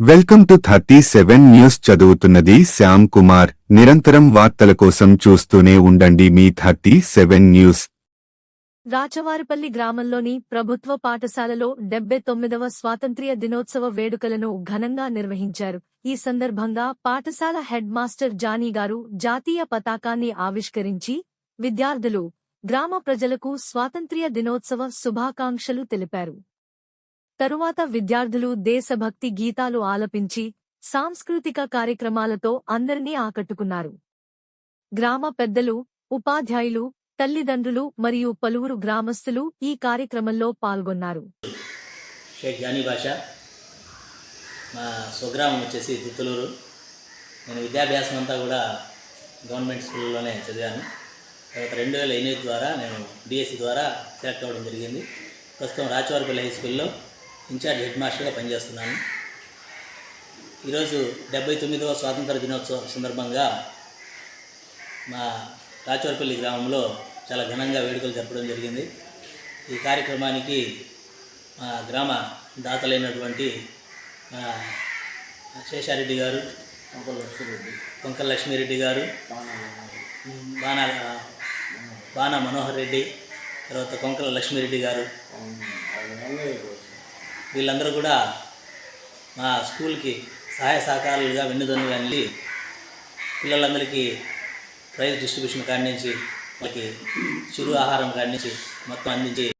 Welcome to thirty seven news చదువుతున్నది శ్యామ్ కుమార్. నిరంతరం వార్తల కోసం చూస్తూనే ఉండండి మీ థర్టీ సెవెన్ న్యూస్. రాచవారిపల్లి గ్రామంలోని ప్రభుత్వ పాఠశాలలో డెబ్బై తొమ్మిదవ స్వాతంత్ర్య దినోత్సవ వేడుకలను ఘనంగా నిర్వహించారు. ఈ సందర్భంగా పాఠశాల హెడ్ మాస్టర్ జానీ గారు జాతీయ పతాకాన్ని ఆవిష్కరించి విద్యార్థులు గ్రామ ప్రజలకు స్వాతంత్ర్య దినోత్సవ శుభాకాంక్షలు తెలిపారు. తరువాత విద్యార్థులు దేశభక్తి గీతాలు ఆలపించి సాంస్కృతిక కార్యక్రమాలతో అందరినీ ఆకట్టుకున్నారు. గ్రామ పెద్దలు ఉపాధ్యాయులు తల్లిదండ్రులు మరియు పలువురు గ్రామస్తులు ఈ కార్యక్రమంలో పాల్గొన్నారు. షేక్ జానీ భాష మా స్వగ్రామం వచ్చేసి దుత్తులూరు. నేను విద్యాభ్యాసం అంతా కూడా గవర్నమెంట్ స్కూల్లోనే చదివాను. తర్వాత రెండు వేల ఎనిమిది ద్వారా నేను డిఎస్సి ద్వారా సెలెక్ట్ అవ్వడం జరిగింది. ప్రస్తుతం రాచవారిపల్లి హై స్కూల్లో ఇన్ఛార్జ్ హెడ్ మాస్టర్గా పనిచేస్తున్నాను. ఈరోజు డెబ్బై తొమ్మిదవ స్వాతంత్ర దినోత్సవం సందర్భంగా మా రాచవరపల్లి గ్రామంలో చాలా ఘనంగా వేడుకలు జరపడం జరిగింది. ఈ కార్యక్రమానికి మా గ్రామ దాతలైనటువంటి శేషారెడ్డి గారు కొంకల లక్ష్మీరెడ్డి. గారు బాణ బాణ మనోహర్ రెడ్డి తర్వాత కొంకల లక్ష్మీరెడ్డి గారు. వీళ్ళందరూ కూడా మా స్కూల్కి సహాయ సహకారాలుగా వెన్నుదన్నుగా వెళ్ళి పిల్లలందరికీ ప్రైజ్ డిస్ట్రిబ్యూషన్ కాడి నుంచి వాళ్ళకి చిరు ఆహారం కాడి నుంచి మొత్తం అందించి